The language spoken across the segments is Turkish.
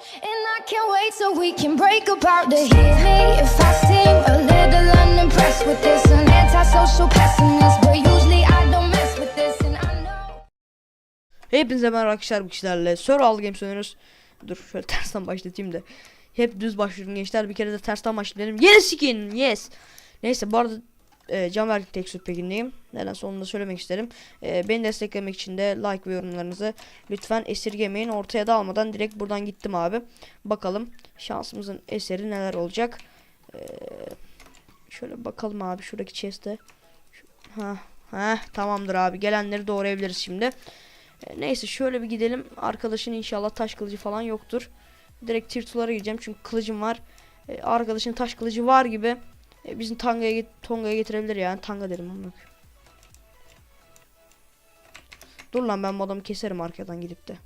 And I can't wait so we can break apart to hear me if I seem a little unimpressed with this. An antisocial pessimist, but usually I don't mess with this, and I know. Hepinize merhaba arkadaşlar bu kişilerle Survival Games oynuyoruz. Dur şöyle tersten başlatayım da. Hep düz başlıyorum gençler. Bir kere de tersten başlayalım. Yes skin yes. Neyse bu arada e, Canberk Tekstür Pekin'deyim. Nedense onu da söylemek isterim. E, beni desteklemek için de like ve yorumlarınızı lütfen esirgemeyin. Ortaya da almadan direkt buradan gittim abi. Bakalım şansımızın eseri neler olacak. E, şöyle bakalım abi şuradaki chest'e. Ha, ha tamamdır abi. Gelenleri doğrayabiliriz şimdi. E, Neyse şöyle bir gidelim. Arkadaşın inşallah taş kılıcı falan yoktur. Direkt tirtulara gideceğim çünkü kılıcım var. E, arkadaşın taş kılıcı var gibi. E, bizim Tanga'ya get Tonga'ya getirebilir yani. Tanga dedim onu. Dur lan ben bu adamı keserim arkadan gidip de.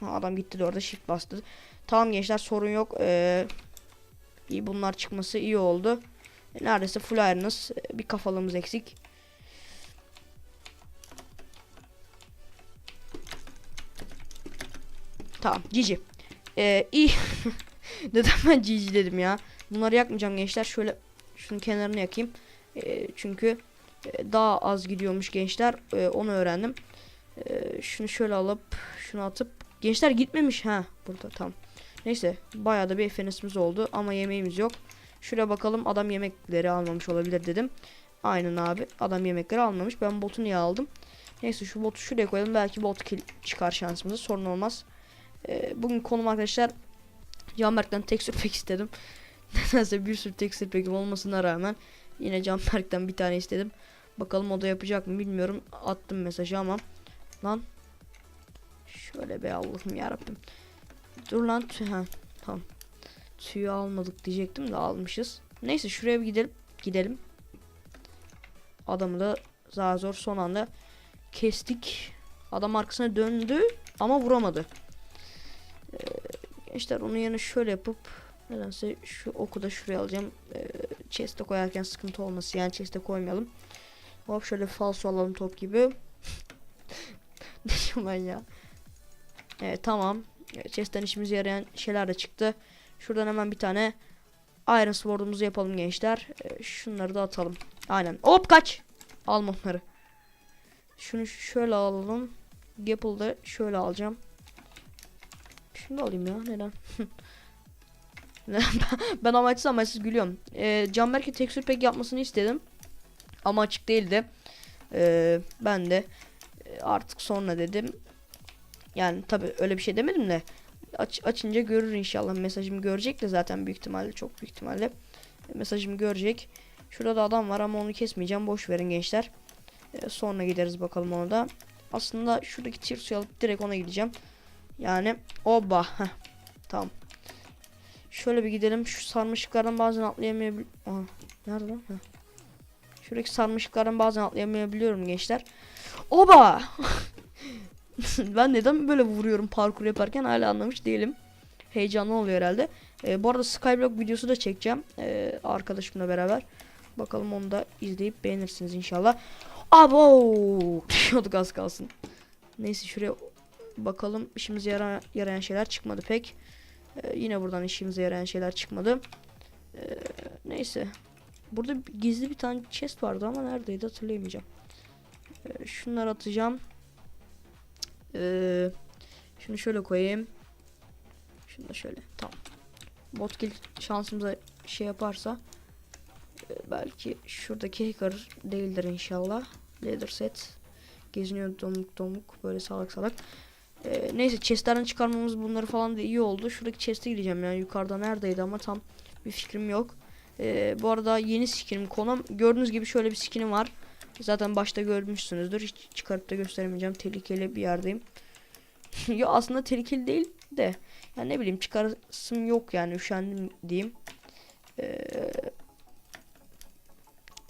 Ha, adam gitti de orada shift bastı. Tamam gençler sorun yok. Ee, iyi bunlar çıkması iyi oldu. E, Neredeyse full iron'ız. E, Bir kafalığımız eksik. Tamam cici. Ee, iyi. Neden ben cici dedim ya. Bunları yakmayacağım gençler. Şöyle şunun kenarını yakayım. E, çünkü e, daha az gidiyormuş gençler. E, onu öğrendim. E, şunu şöyle alıp şunu atıp. Gençler gitmemiş ha burada tamam. Neyse bayağı da bir FNS'imiz oldu ama yemeğimiz yok. Şuraya bakalım adam yemekleri almamış olabilir dedim. Aynen abi adam yemekleri almamış. Ben botu niye aldım? Neyse şu botu şuraya koyalım. Belki bot kill çıkar şansımıza sorun olmaz. Ee, bugün konum arkadaşlar Canberk'ten tekstür pek istedim. Nedense bir sürü tekstür pekim olmasına rağmen yine Canberk'ten bir tane istedim. Bakalım o da yapacak mı bilmiyorum. Attım mesajı ama lan şöyle be Allah'ım yarabbim. Dur lan tüh ha, tamam. Tüyü almadık diyecektim de almışız. Neyse şuraya bir gidelim. Gidelim. Adamı da zar zor son anda kestik. Adam arkasına döndü ama vuramadı. Gençler onun yerine şöyle yapıp nedense şu oku da şuraya alacağım. Ee, chest'e koyarken sıkıntı olması yani chest'e koymayalım. Hop şöyle falso alalım top gibi. ne ben ya. Evet tamam. Chest'ten işimize yarayan şeyler de çıktı. Şuradan hemen bir tane Iron Sword'umuzu yapalım gençler. Ee, şunları da atalım. Aynen. Hop kaç. Alma onları. Şunu şöyle alalım. Gapple'ı da şöyle alacağım. Şunu da alayım ya. Neden? ben, amaçsız amaçsız gülüyorum. Ee, Canberk'e tekstür pek yapmasını istedim. Ama açık değildi. Ee, ben de e, artık sonra dedim. Yani tabi öyle bir şey demedim de aç, açınca görür inşallah mesajımı görecek de zaten büyük ihtimalle çok büyük ihtimalle mesajımı görecek. Şurada adam var ama onu kesmeyeceğim. Boş verin gençler. Ee, sonra gideriz bakalım ona da. Aslında şuradaki tirsuyu alıp direkt ona gideceğim. Yani oba. Heh. Tamam. Şöyle bir gidelim. Şu sarmaşıklardan bazen atlayamayabilir. Aha. Nerede lan? Heh. Şuradaki sarmaşıklardan bazen atlayamayabiliyorum gençler. Oba! ben neden böyle vuruyorum parkur yaparken hala anlamış değilim. Heyecanlı oluyor herhalde. Ee, bu arada Skyblock videosu da çekeceğim. Ee, arkadaşımla beraber. Bakalım onu da izleyip beğenirsiniz inşallah. Abo! Düşüyorduk az kalsın. Neyse şuraya bakalım. İşimize yara yarayan şeyler çıkmadı pek. Ee, yine buradan işimize yarayan şeyler çıkmadı. Ee, neyse. Burada gizli bir tane chest vardı ama neredeydi hatırlayamayacağım. Ee, şunları atacağım. Ee, şunu şöyle koyayım. Şunu da şöyle. Tamam. Botkill şansımıza şey yaparsa e, belki şuradaki hacker değildir inşallah. Leather set. Geziniyor domuk domuk böyle salak salak. Ee, neyse chestlerden çıkarmamız bunları falan da iyi oldu. Şuradaki chest'e gideceğim yani yukarıda neredeydi ama tam bir fikrim yok. Ee, bu arada yeni skinim konum. Gördüğünüz gibi şöyle bir skinim var. Zaten başta görmüşsünüzdür. Hiç çıkarıp da gösteremeyeceğim. Tehlikeli bir yerdeyim. ya aslında tehlikeli değil de. Yani ne bileyim çıkarasım yok yani üşendim diyeyim. Ee,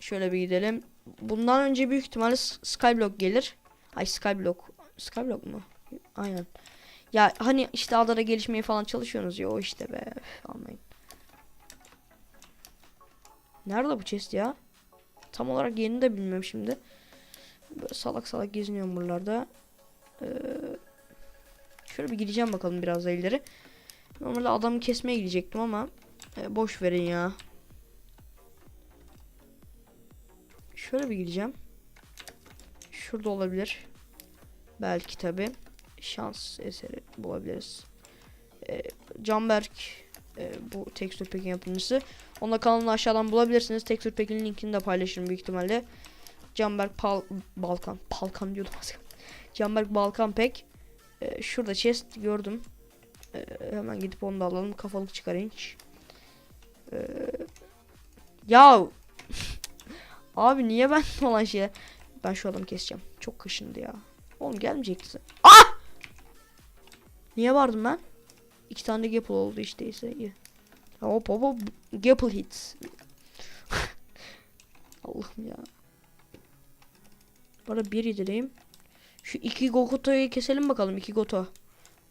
şöyle bir gidelim. Bundan önce büyük ihtimalle Skyblock gelir. Ay Skyblock. Skyblock mu? Aynen. Ya hani işte adada gelişmeye falan çalışıyorsunuz ya o işte be. Üf, Anlayın. Nerede bu chest ya? Tam olarak yerini de bilmiyorum şimdi. Böyle salak salak geziniyorum buralarda. Ee, şöyle bir gideceğim bakalım biraz da ileri. Normalde adamı kesmeye gidecektim ama e, boş verin ya. Şöyle bir gideceğim. Şurada olabilir. Belki tabi şans eseri bulabiliriz. Ee, Canberk e, bu tekstür pekin yapımcısı. Onun kanalını aşağıdan bulabilirsiniz. Tekstür pekin linkini de paylaşırım büyük ihtimalle. Canberk Pal Balkan Balkan diyordum kalsın. Canberk Balkan pek. Ee, şurada chest gördüm. Ee, hemen gidip onu da alalım. Kafalık çıkarayım. Ee, ya Abi niye ben olan şey? Ben şu adamı keseceğim. Çok kaşındı ya. Oğlum gelmeyecekti. Ah! Niye vardım ben? İki tane gapple oldu işte ise iyi. Hop hop hop. Gapple hits. Allah'ım ya. Bana bir yedireyim. Şu iki Gokuto'yu keselim bakalım. iki Goto.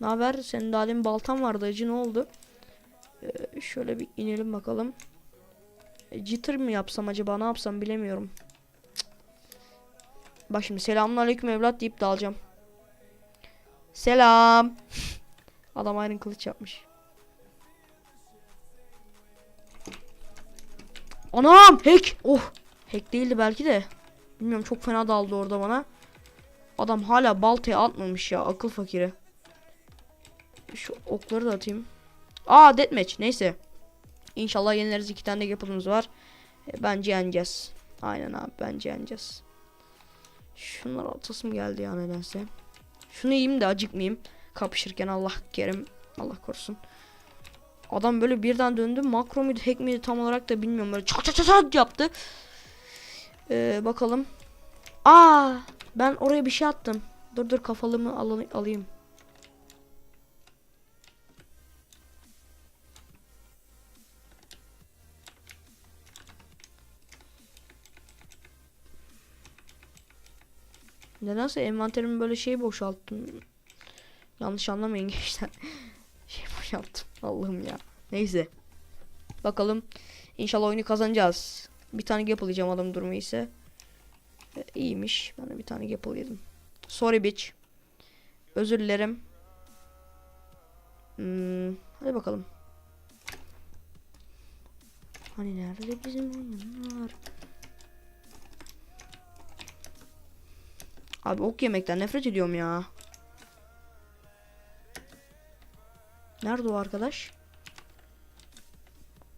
Ne haber? Senin daha demin baltan vardı acı ne oldu? Ee, şöyle bir inelim bakalım. E, Jitter mi yapsam acaba ne yapsam bilemiyorum. Cık. Bak şimdi selamünaleyküm evlat deyip dalacağım. Selam. Adam Iron kılıç yapmış. Anam hack. Oh. Hack değildi belki de. Bilmiyorum çok fena daldı orada bana. Adam hala baltaya atmamış ya akıl fakiri. Şu okları da atayım. Aa deathmatch neyse. İnşallah yenileriz iki tane de yapılımız var. E, bence yeneceğiz. Aynen abi bence yeneceğiz. Şunlar atasım geldi ya nedense. Şunu yiyeyim de acıkmayayım. Kapışırken Allah kerim. Allah korusun. Adam böyle birden döndü. Makro muydu hack miydi tam olarak da bilmiyorum. Böyle çat çat çat yaptı. Ee, bakalım. Aa, ben oraya bir şey attım. Dur dur kafalımı al alayım. Nedense envanterimi böyle şey boşalttım. Yanlış anlamayın gençler. şey boşalttım. Allah'ım ya. Neyse. Bakalım. İnşallah oyunu kazanacağız. Bir tane yapılacağım adam durumu ise. E, iyiymiş. Ben de bir tane yapıl yedim. Sorry bitch. Özür dilerim. Hmm, hadi bakalım. Hani nerede bizim oyunlar? Abi ok yemekten nefret ediyorum ya. Nerede o arkadaş?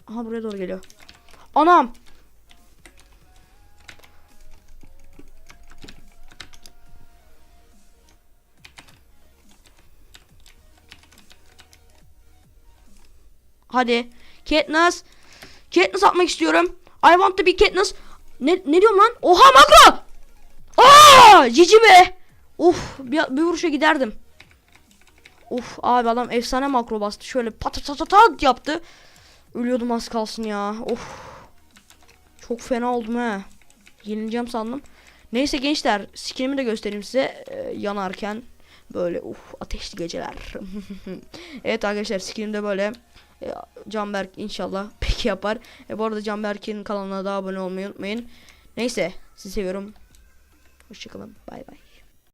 Aha buraya doğru geliyor. Anam! Hadi. Katniss. Katniss atmak istiyorum. I want to be Katniss. Ne, ne diyorum lan? Oha makro! Aa, cici be. Uf, bir, bir vuruşa giderdim. Uf, abi adam efsane makro bastı. Şöyle patatatat yaptı. Ölüyordum az kalsın ya. Of. Çok fena oldum he. Yenileceğim sandım. Neyse gençler, skinimi de göstereyim size ee, yanarken böyle uf ateşli geceler. evet arkadaşlar skinim de böyle e, Canberk inşallah peki yapar. E, bu arada Canberk'in kanalına da abone olmayı unutmayın. Neyse sizi seviyorum. Hoşçakalın. Bay bay.